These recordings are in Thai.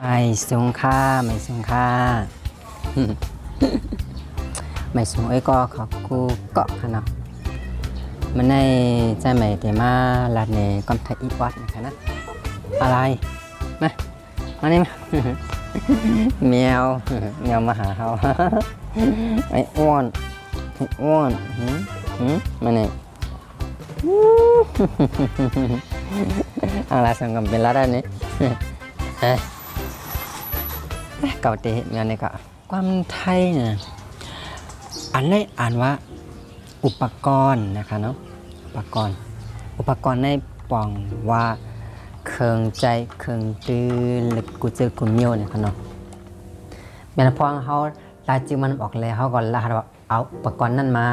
ไม่สูงค่าไม่สูงค่าไม่สูงไอ้ก็ขอบกูเกาะขนาดมันในใจใหม่แต่มาลาดเนกอมไทยอีวัดนะคะนะอะไรมามานี่มาแมวแมวมาหาเขาไอ้อ้วนไอ้อ้วนหืมหืมมาเนี่ย ang lasang kampilara ni เอ้ย เก่าเตะงานนี้ก็ความไทยเนี่ยอันนี้อ่านว่าอุปกรณ์นะคะเนาะอุปกรณ์ อุปกรณ์ในปองว่าเครื่องใจเครื่องตื้อหรือกูเจอกูเมียวเนี่ยค่ะเนาะแม่นพองเขาลายจือมันออกเลยเขาก็ลาว่าเอาอุปกรณ์นั่นมา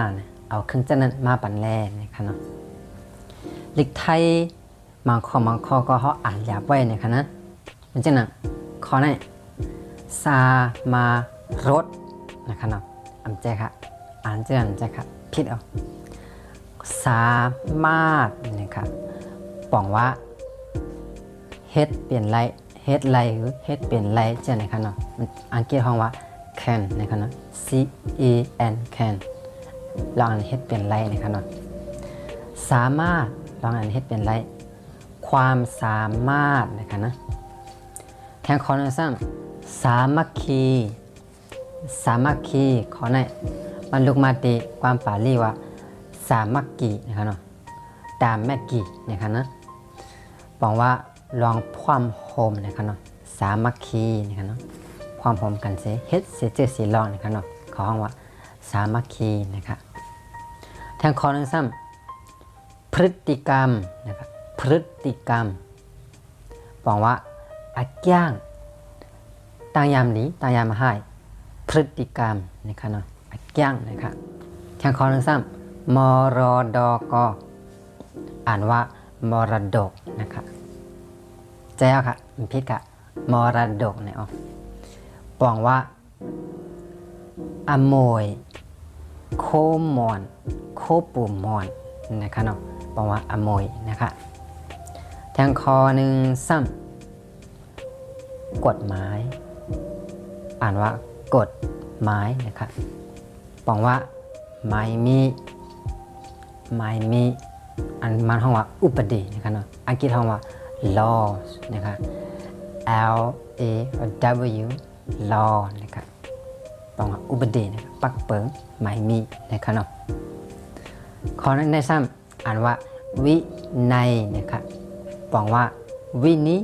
เอาเครื่องจักรนั้นมาปั่นแล่นะคะเนาะลิกไทยบางข้อบางข้อก็เขาอ่านหยาบไว้เนี่ยค่ะนะมันจะนะข้อไหน ซามารถนะคะเนาะอันเจค่ะอ่านเจออันเจค่ะผิดเอาสามารถนะครับบอกว่าเฮ็ดเปลี่ยนไรเฮ็ดไรหรือเฮ็ดเปลี่ยนไรเจ้านะคะเนาะอังกฤษห้องว่า can นะคะเนาะ c e n can ลองอ่านเฮ็ดเปลี่ยนไรนะคะเนาะสามารถลองอ่านเฮ็ดเป็นไรความสามารถนะคะนะแทนขอนึ่งซ้ำ สามัคคี สามัคคีขอหน่อยมันลุกมาตีความป่าลีว่า สามัคคีนะคะเนาะตามแม่กีนะคะนะบอกว่าลองพร้อมโฮมนะคะเนาะสามัคคีนะคะเนาะพร้อมโฮมกันเสเฮ็ดเสเจอสีลองนะคะเนาะขอห้องว่าสามัคคีนะคะแทนขอหนึ่งซ้ำพฤติกรรมนะครับพฤติกรรมบอกว่าอาจ้าง ตางยามนี้ตางยามมาให้พฤติกรรมนะครับเนาะอาจ้างนะครับแข่งคอหนึ่งซ้ำมรดกอ่านว่ามรดกนะครับใจเอาค่ะมันพิดค่ะมรดกเนี่ยอ๋อบอกว่าอโมย โคมอน โคปูมอนนะคะเนาะบอกว่าอโมยนะคะแทงคอหนึ่งซ้ำกฎหมาย อ่านว่ากฎหมายนะคะบอกว่าไม่มีไม่มีอันมันห้องว่าอุปดีนะคะเนาะอังกฤษห้องว่า laws นะคะ L A W law นะคะบอกว่าอุปดีนะคะปักเปิงไม่มีนะคะเนาะข้อนั้นในซ้ำอ่านว่าวินัยนะครับบอกว่าวินิ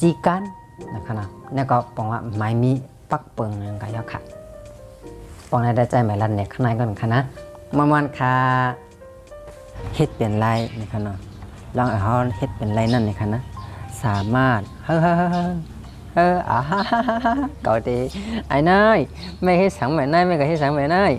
จีกัน นะครับนะแล้วก็บอกว่าไม่มีปักเปิงนั่นก็ยอค่ะบอกในได้ใจหมายรันเนี่ยข้างในก่อนค่ะนะมันมันค่ะเฮ็ดเปลี่ยนไรนะครับเนาะลองเอาเขาเฮ็ดเป็นไรนั่นนะคะนะสามารถเฮ้อเฮ้อเฮ้อเฮ้อเอออ่าฮ่าฮ่าฮ่าเก่าดีไอ้นายไม่ให้สังแบบนายไม่ก็ให้สังแบบนาย